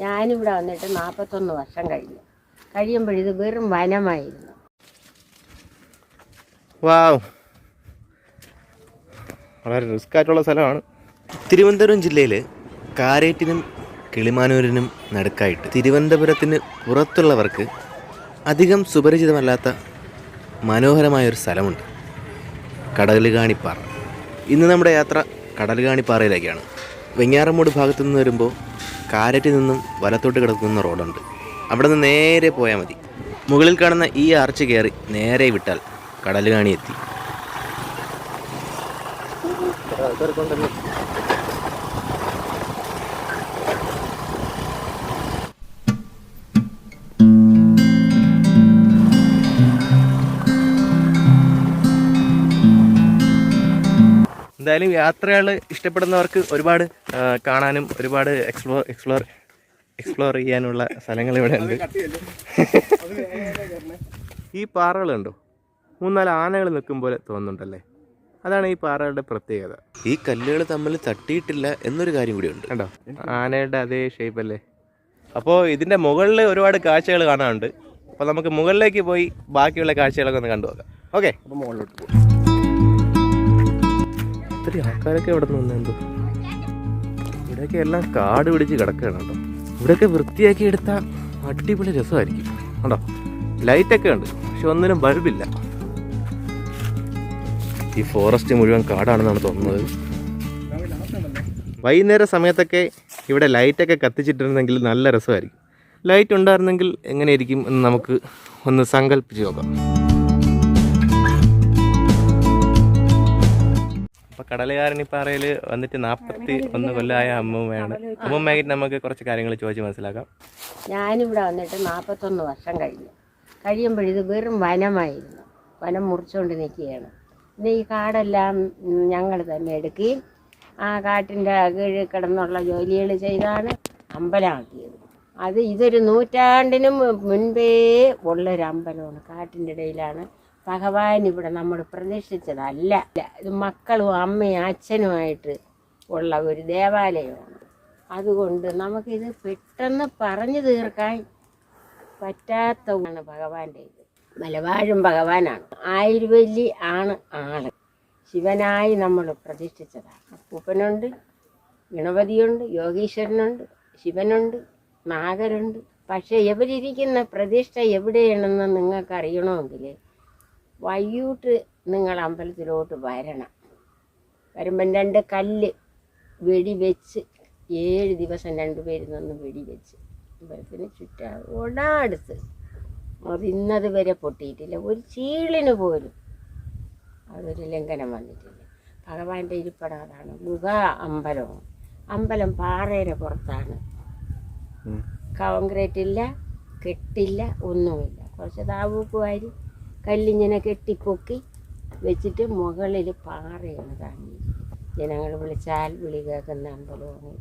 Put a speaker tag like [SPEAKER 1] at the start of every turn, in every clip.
[SPEAKER 1] ഞാനിവിടെ വന്നിട്ട് നാൽപ്പത്തൊന്ന് വർഷം കഴിഞ്ഞു. കഴിയുമ്പോഴിത് വെറും വനമായിരുന്നു.
[SPEAKER 2] വാവ്. വളരെ റിസ്ക് ആയിട്ടുള്ള സ്ഥലമാണ്. തിരുവനന്തപുരം ജില്ലയിൽ കാരേറ്റിനും കിളിമാനൂരിനും നടുക്കായിട്ട് തിരുവനന്തപുരത്തിന് പുറത്തുള്ളവർക്ക് അധികം സുപരിചിതമല്ലാത്ത മനോഹരമായൊരു സ്ഥലമുണ്ട്. കടലുകാണിപ്പാറ ഇന്ന് നമ്മുടെ യാത്ര കടലുകാണിപ്പാറയിലേക്കാണ് വെഞ്ഞാറമൂട് ഭാഗത്തു നിന്ന് വരുമ്പോൾ കാരറ്റിൽ നിന്നും വലത്തോട്ട് കിടക്കുന്ന റോഡുണ്ട്. അവിടെ നിന്ന് നേരെ പോയാൽ മതി. മുകളിൽ കാണുന്ന ഈ ആർച്ച് കയറി നേരെ വിട്ടാൽ കടലുകാണി എത്തി. എന്തായാലും യാത്രകൾ ഇഷ്ടപ്പെടുന്നവർക്ക് ഒരുപാട് കാണാനും ഒരുപാട് എക്സ്പ്ലോർ എക്സ്പ്ലോർ എക്സ്പ്ലോർ ചെയ്യാനുള്ള സ്ഥലങ്ങൾ ഇവിടെ ഉണ്ട്. ഈ പാറകളുണ്ടോ മൂന്നാൽ ആനകൾ നിൽക്കും പോലെ തോന്നുന്നുണ്ടല്ലേ? അതാണ് ഈ പാറകളുടെ പ്രത്യേകത. ഈ കല്ലുകൾ തമ്മിൽ തട്ടിയിട്ടില്ല എന്നൊരു കാര്യം കൂടി ഉണ്ട്. കണ്ടോ? ആനയുടെ അതേ ഷേപ്പ് അല്ലേ? അപ്പോൾ ഇതിന്റെ മുകളിൽ ഒരുപാട് കാഴ്ചകൾ കാണാനുണ്ട്. അപ്പോൾ നമുക്ക് മുകളിലേക്ക് പോയി ബാക്കിയുള്ള കാഴ്ചകളൊക്കെ ഒന്ന് കണ്ടു നോക്കാം ഓക്കെ അപ്പോൾ മുകളിലോട്ട് പോകും ഇത്രയും ആൾക്കാരൊക്കെ ഇവിടെ നിന്ന് എന്തോ. ഇവിടെയൊക്കെ എല്ലാം കാട് പിടിച്ച് കിടക്കുകയാണ് കേട്ടോ. ഇവിടെയൊക്കെ വൃത്തിയാക്കി എടുത്താൽ അടിപൊളി രസമായിരിക്കും. കേട്ടോ ലൈറ്റൊക്കെ ഉണ്ട് പക്ഷെ ഒന്നിനും ബൾബില്ല ഈ ഫോറസ്റ്റ് മുഴുവൻ കാടാണെന്നാണ് തോന്നുന്നത്. വൈകുന്നേര സമയത്തൊക്കെ ഇവിടെ ലൈറ്റൊക്കെ കത്തിച്ചിട്ടിരുന്നെങ്കിൽ നല്ല രസമായിരിക്കും. ലൈറ്റ് ഉണ്ടായിരുന്നെങ്കിൽ എങ്ങനെയായിരിക്കും എന്ന് നമുക്ക് ഒന്ന് സങ്കല്പിച്ച് നോക്കാം. അപ്പൊ കടലുകാരനിപ്പാറയിൽ വന്നിട്ട് നാപ്പത്തി ഒന്ന് കൊല്ലമായ അമ്മൂമ്മയാണ്. അമ്മൂമ്മയായിട്ട് നമുക്ക് കുറച്ച് കാര്യങ്ങൾ ചോദിച്ച് മനസ്സിലാക്കാം.
[SPEAKER 1] ഞാനിവിടെ വന്നിട്ട് നാൽപ്പത്തൊന്ന് വർഷം കഴിഞ്ഞു. കഴിയുമ്പോഴിത് വെറും വനമായിരുന്നു. വനം മുറിച്ചുകൊണ്ട് നിൽക്കുകയാണ് പിന്നെ ഈ കാടെല്ലാം ഞങ്ങൾ തന്നെ എടുക്കുകയും ആ കാട്ടിന്റെ കീഴിൽ കിടന്നുള്ള ജോലികൾ ചെയ്താണ് അമ്പലമാക്കിയത് അത് ഇതൊരു നൂറ്റാണ്ടിനും മുൻപേ ഉള്ളൊരു അമ്പലമാണ് കാട്ടിന്റെ ഇടയിലാണ് ഭഗവാൻ ഇവിടെ നമ്മൾ പ്രതീക്ഷിച്ചതല്ല. ഇത് മക്കളും അമ്മയും അച്ഛനുമായിട്ട് ഉള്ള ഒരു ദേവാലയമാണ്. അതുകൊണ്ട് നമുക്കിത് പെട്ടെന്ന് പറഞ്ഞു തീർക്കാൻ പറ്റാത്ത ഒന്നാണ് ഭഗവാന്റെ ഇത്. മലവാഴും ഭഗവാനാണ്. ആയുർവല്ലി ആണ് ആൾ. ശിവനായി നമ്മൾ പ്രതീക്ഷിച്ചതാണ്. അപ്പൂപ്പനുണ്ട് ഗണപതിയുണ്ട് യോഗീശ്വരനുണ്ട് ശിവനുണ്ട് നാഗരുണ്ട്. പക്ഷെ ഇവരിയ്ക്കുന്ന പ്രതിഷ്ഠ എവിടെയാണെന്ന് നിങ്ങൾക്ക് അറിയണമെങ്കിൽ വൈകിട്ട് നിങ്ങൾ അമ്പലത്തിലോട്ട് വരണം. വരുമ്പം രണ്ട് കല്ല് വെടിവെച്ച് ഏഴ് ദിവസം രണ്ടുപേരിൽ നിന്ന് വെടിവെച്ച് അമ്പലത്തിന് ചുറ്റാറ് ഒടാടുത്ത്. അത് ഇന്നത് വരെ പൊട്ടിയിട്ടില്ല. ഒരു ചീളിന് പോലും അതൊരു ലംഘനം വന്നിട്ടില്ല. ഭഗവാന്റെ ഇരിപ്പിടം അതാണ്. ഗുഹ അമ്പലവും. അമ്പലം പാറയുടെ പുറത്താണ്. കോൺക്രീറ്റ് ഇല്ല കെട്ടില്ല ഒന്നുമില്ല. കുറച്ച് താവൂക്ക് വാരി കല്ലിങ്ങനെ കെട്ടിപ്പൊക്കി വെച്ചിട്ട് മുകളിൽ പാറയാണ് താങ്ങി ജനങ്ങൾ വിളിച്ചാൽ വിളി കേൾക്കുന്ന അമ്പലമാണ്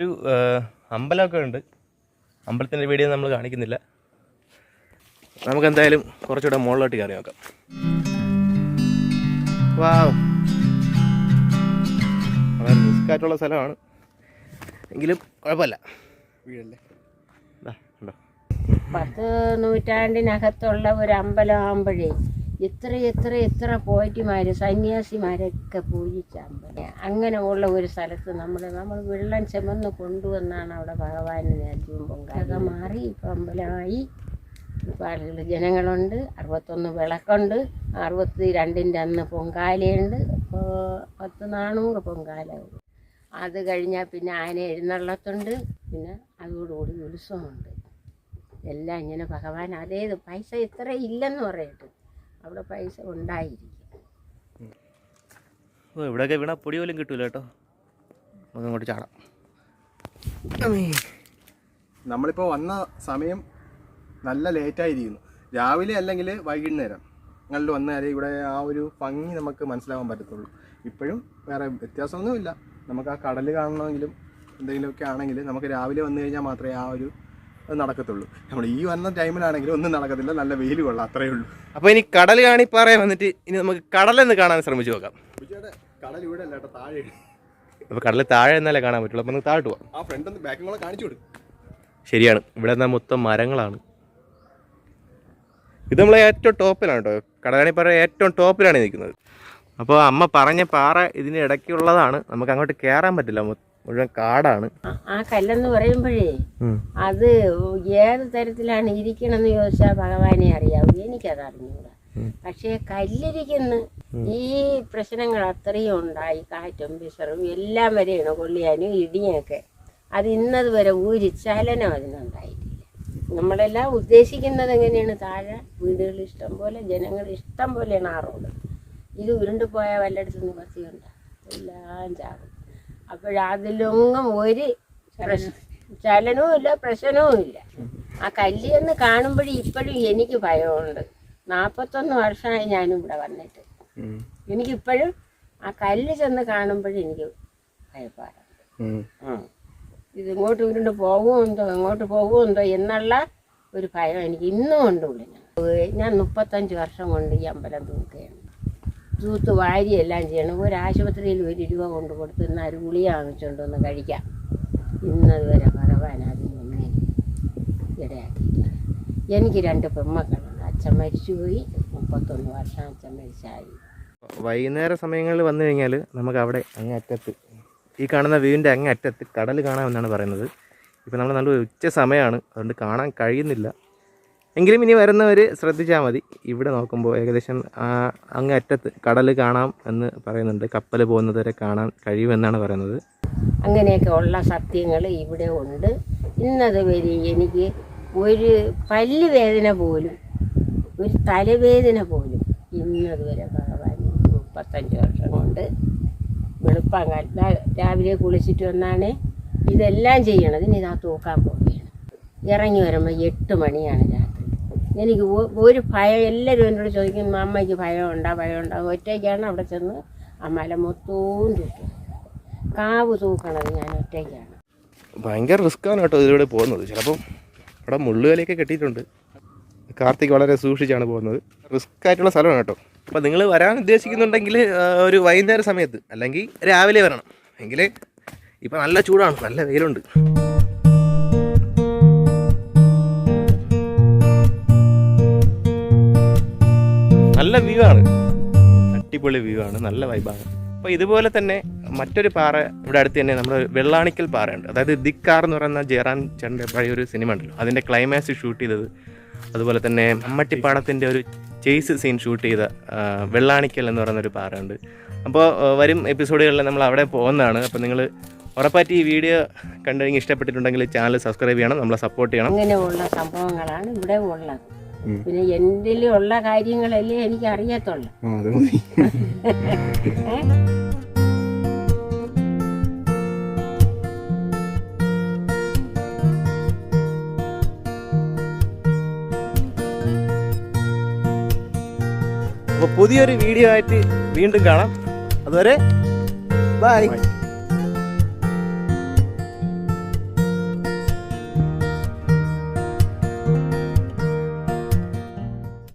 [SPEAKER 2] ഒരു അമ്പലമൊക്കെ ഉണ്ട്. അമ്പലത്തിന്റെ വീഡിയോ നമ്മൾ കാണിക്കുന്നില്ല. നമുക്കെന്തായാലും കുറച്ചുകൂടെ മുകളിലോട്ട് കയറി നോക്കാം. വാവ് ആയിട്ടുള്ള സ്ഥലമാണ്. എങ്കിലും കുഴപ്പമില്ല. വീടല്ലേ?
[SPEAKER 1] പത്ത് നൂറ്റാണ്ടിനകത്തുള്ള ഒരു അമ്പലമാകുമ്പോഴേ ഇത്ര ഇത്ര എത്ര പോറ്റിമാര് സന്യാസിമാരൊക്കെ പൂജിച്ച അമ്പലം അങ്ങനെ ഉള്ള ഒരു സ്ഥലത്ത് നമ്മൾ നമ്മൾ വെള്ളം ചുമന്ന് കൊണ്ടുവന്നാണ് അവിടെ ഭഗവാനെ നേർച്ചയും പൊങ്കാലൊക്കെ മാറി ഇപ്പം അമ്പലമായി. ഇപ്പം ആളുകൾ ജനങ്ങളുണ്ട് അറുപത്തൊന്ന് വിളക്കുണ്ട് അറുപത്തി രണ്ടിന്റെ അന്ന് പൊങ്കാലയുണ്ട്. ഇപ്പോൾ പത്ത് നാനൂറ് പൊങ്കാല. അത് കഴിഞ്ഞാൽ പിന്നെ ആന എഴുന്നള്ളത്തുണ്ട്. പിന്നെ അതോടുകൂടി ഉത്സവമുണ്ട്. എല്ലാം ഇങ്ങനെ ഭഗവാൻ അതേത് പൈസ ഇത്ര ഇല്ലെന്ന് പറയട്ടെ. അവിടെ പൈസ ഉണ്ടായിരിക്കും.
[SPEAKER 2] ഓ ഇവിടെയൊക്കെ വീണ പൊടി പോലും കിട്ടൂല കേട്ടോ. നമുക്ക് അങ്ങോട്ട് ചാടാം.
[SPEAKER 3] നമ്മളിപ്പോൾ വന്ന സമയം നല്ല ലേറ്റായിരിക്കുന്നു രാവിലെ അല്ലെങ്കിൽ വൈകുന്നേരം ഞങ്ങളിൽ വന്നാലേ ഇവിടെ ആ ഒരു ഭംഗി നമുക്ക് മനസ്സിലാവാൻ പറ്റത്തുള്ളൂ. ഇപ്പോഴും വേറെ വ്യത്യാസമൊന്നുമില്ല. നമുക്ക് ആ കടൽ കാണണമെങ്കിലും എന്തെങ്കിലുമൊക്കെ ആണെങ്കിൽ നമുക്ക് രാവിലെ വന്നു കഴിഞ്ഞാൽ മാത്രമേ ആ ഒരു നടക്കത്തുള്ളൂ. നമ്മൾ ഈ വന്ന ടൈമിലാണെങ്കിൽ ഒന്നും നടക്കത്തില്ല. നല്ല വെയിൽ കൊള്ളാം. അത്രയേ ഉള്ളൂ.
[SPEAKER 2] അപ്പോൾ ഇനി കടൽ കാണിപ്പാറയെ വന്നിട്ട് ഇനി നമുക്ക് കടലെന്ന് കാണാൻ ശ്രമിച്ചു നോക്കാം.
[SPEAKER 3] കടൽ ഇവിടെ അല്ല കേട്ടോ താഴെ.
[SPEAKER 2] അപ്പോൾ കടൽ താഴെ എന്നാലേ കാണാൻ പറ്റുള്ളൂ. അപ്പോൾ നമുക്ക് താഴോട്ട് പോകാം
[SPEAKER 3] ആ ഫ്രണ്ട് ഒന്ന് ബാക്കും കൂടെ കാണിച്ചു കൊടുക്കും.
[SPEAKER 2] ശരിയാണ്. ഇവിടെ നിന്നാൽ മൊത്തം മരങ്ങളാണ്. ഇത് നമ്മളെ ഏറ്റവും ടോപ്പിലാണ് കേട്ടോ. കടലാണിപ്പാറ ഏറ്റവും ടോപ്പിലാണ് നിൽക്കുന്നത്. അപ്പോൾ അമ്മ പറഞ്ഞ പാറ ഇതിന് ഇടയ്ക്കുള്ളതാണ്. നമുക്ക് അങ്ങോട്ട് കേറാൻ പറ്റില്ല. മുഴുവൻ കാടാണ്.
[SPEAKER 1] ആ- കല്ലെന്ന് പറയുമ്പോഴേ അത് ഏത് തരത്തിലാണ് ഇരിക്കണമെന്ന് ചോദിച്ചാൽ ഭഗവാനെ അറിയാവൂ. എനിക്കത് അറിഞ്ഞൂടാ. പക്ഷേ കല്ലിരിക്കുന്ന ഈ പ്രശ്നങ്ങൾ അത്രയും ഉണ്ടായി. കാറ്റും വിസറും എല്ലാം വരെയാണ് കൊള്ളിയാനും ഇടിയൊക്കെ. അത് ഇന്നത് വരെ ഒരു ചലനം അതിനുണ്ടായിട്ടില്ല. നമ്മളെല്ലാം ഉദ്ദേശിക്കുന്നത് എങ്ങനെയാണ്? താഴെ വീടുകൾ ഇഷ്ടം പോലെ ജനങ്ങൾ ഇഷ്ടം പോലെയാണ് ആ റോഡ്. ഇത് ഉരുണ്ടു പോയാൽ വല്ലയിടത്തുനിന്ന് നിവർത്തിയുണ്ട് എല്ലാം ചാകും അപ്പോഴതിലൊന്നും ഒരു ചലനവും ഇല്ല പ്രശ്നവും ഇല്ല. ആ കല്ലിയെന്ന് കാണുമ്പോഴും ഇപ്പോഴും എനിക്ക് ഭയമുണ്ട്. നാൽപ്പത്തൊന്ന് വർഷമായി ഞാനും ഇവിടെ വന്നിട്ട് എനിക്കിപ്പോഴും ആ കല്ല് ചെന്ന് കാണുമ്പോഴും എനിക്ക് ഭയപ്പാടുണ്ട്. ഇത് ഇതിങ്ങോട്ട് ഉരുണ്ട് പോകുമെന്തോ എങ്ങോട്ട് പോകുമെന്തോ എന്നുള്ള ഒരു ഭയം എനിക്ക് ഇന്നും ഉണ്ട് ഉള്ളിൽ. ഞാൻ മുപ്പത്തഞ്ച് വർഷം കൊണ്ട് ഈ അമ്പലം തൂക്കുകയാണ്. തൂത്ത് വാരി എല്ലാം ചെയ്യണം. ഒരു ആശുപത്രിയിൽ ഒരു രൂപ കൊണ്ട് കൊടുത്ത് ഇന്ന് ഒരു ഗുളിക വാങ്ങിച്ചുകൊണ്ട് ഒന്ന് കഴിക്കാം ഇന്നതുവരെ ഭഗവാൻ അതിനൊന്നും ഇടയാക്കിയിട്ടില്ല. എനിക്ക് രണ്ട് പെമ്മക്കളുണ്ട്. അച്ഛൻ മരിച്ചുപോയി. മുപ്പത്തൊന്ന് വർഷം അച്ഛൻ മരിച്ചായി.
[SPEAKER 2] വൈകുന്നേര സമയങ്ങളിൽ വന്നു കഴിഞ്ഞാൽ നമുക്ക് അവിടെ അങ്ങേ അറ്റത്ത് ഈ കാണുന്ന വീടിന്റെ അങ്ങേ അറ്റത്ത് കടൽ കാണാമെന്നാണ് പറയുന്നത്. ഇപ്പോൾ നമ്മൾ നല്ല ഉച്ച സമയമാണ്. അതുകൊണ്ട് കാണാൻ കഴിയുന്നില്ല. എങ്കിലും ഇനി വരുന്നവർ ശ്രദ്ധിച്ചാൽ മതി. ഇവിടെ നോക്കുമ്പോൾ ഏകദേശം അങ്ങ് അറ്റത്ത് കടൽ കാണാം എന്ന് പറയുന്നുണ്ട്. കപ്പൽ പോകുന്നതുവരെ കാണാൻ കഴിയുമെന്നാണ് പറയുന്നത്.
[SPEAKER 1] അങ്ങനെയൊക്കെ ഉള്ള സത്യങ്ങൾ ഇവിടെ ഉണ്ട്. ഇന്നത് വരെ എനിക്ക് ഒരു പല്ല് വേദന പോലും ഒരു തലവേദന പോലും ഇന്നതുവരെ ഭഗവാൻ മുപ്പത്തഞ്ച് വർഷം കൊണ്ട് വെളുപ്പാങ്കാൽ ദാ- രാവിലെ കുളിച്ചിട്ട് വന്നാണ് ഇതെല്ലാം ചെയ്യണത്. ഇനി ഇതാ തൂക്കാൻ പോവുകയാണ്. ഇറങ്ങി വരുമ്പോൾ എട്ട് മണിയാണ് രാത്രി. എനിക്ക് ഒരു ഭയം എല്ലാവരും എന്നോട് ചോദിക്കും അമ്മയ്ക്ക് ഭയമുണ്ടോ? ഭയമുണ്ടോ? ഒറ്റയ്ക്കാണ് അവിടെ ചെന്ന് അമ്മയിലെ മൊത്തവും തൂക്കും കാവ് തൂക്കണത് ഞാൻ ഒറ്റയ്ക്കാണ്.
[SPEAKER 2] ഭയങ്കര റിസ്ക്കാണ് കേട്ടോ ഇതിലൂടെ പോകുന്നത്. ചിലപ്പം അവിടെ മുള്ളുകലയൊക്കെ കെട്ടിയിട്ടുണ്ട്. കാർത്തിക് വളരെ സൂക്ഷിച്ചാണ് പോകുന്നത്. റിസ്ക് ആയിട്ടുള്ള സ്ഥലമാണ് കേട്ടോ. അപ്പോൾ നിങ്ങൾ വരാൻ ഉദ്ദേശിക്കുന്നുണ്ടെങ്കിൽ ഒരു വൈകുന്നേര സമയത്ത് അല്ലെങ്കിൽ രാവിലെ വരണം. എങ്കിൽ ഇപ്പം നല്ല ചൂടാണ് നല്ല വെയിലുണ്ട്. നല്ല വ്യൂ ആണ്. അടിപൊളി വ്യൂ ആണ്. നല്ല വൈബാണ് അപ്പോൾ ഇതുപോലെ തന്നെ മറ്റൊരു പാറ ഇവിടെ അടുത്ത് തന്നെ നമ്മൾ വെള്ളാണിക്കൽ പാറയുണ്ട്. അതായത് ദിക്കാർ എന്ന് പറയുന്ന ജയറാൻ ചേട്ടന്റെ പഴയ ഒരു സിനിമ ഉണ്ടല്ലോ. അതിന്റെ ക്ലൈമാക്സ് ഷൂട്ട് ചെയ്തത്. അതുപോലെ തന്നെ അമ്മട്ടിപ്പാടത്തിന്റെ ഒരു ചേസ് സീൻ ഷൂട്ട് ചെയ്ത വെള്ളാണിക്കൽ എന്ന് പറയുന്ന ഒരു പാറയുണ്ട്. അപ്പോൾ വരും എപ്പിസോഡുകളിൽ നമ്മൾ അവിടെ പോകുന്നതാണ്. അപ്പോൾ നിങ്ങൾ ഉറപ്പായിട്ട് ഈ വീഡിയോ കണ്ടു ഇഷ്ടപ്പെട്ടിട്ടുണ്ടെങ്കിൽ ചാനൽ സബ്സ്ക്രൈബ് ചെയ്യണം. നമ്മളെ സപ്പോർട്ട് ചെയ്യണം.
[SPEAKER 1] ഇങ്ങനെയുള്ള സംഭവങ്ങളാണ് ഇവിടെ ഉള്ളത്. പിന്നെ എന്റെ ഉള്ള കാര്യങ്ങളല്ലേ എനിക്ക് അറിയത്തുള്ളൂ?
[SPEAKER 2] അപ്പോൾ പുതിയൊരു വീഡിയോ ആയിട്ട് വീണ്ടും കാണാം. അതുവരെ ബൈ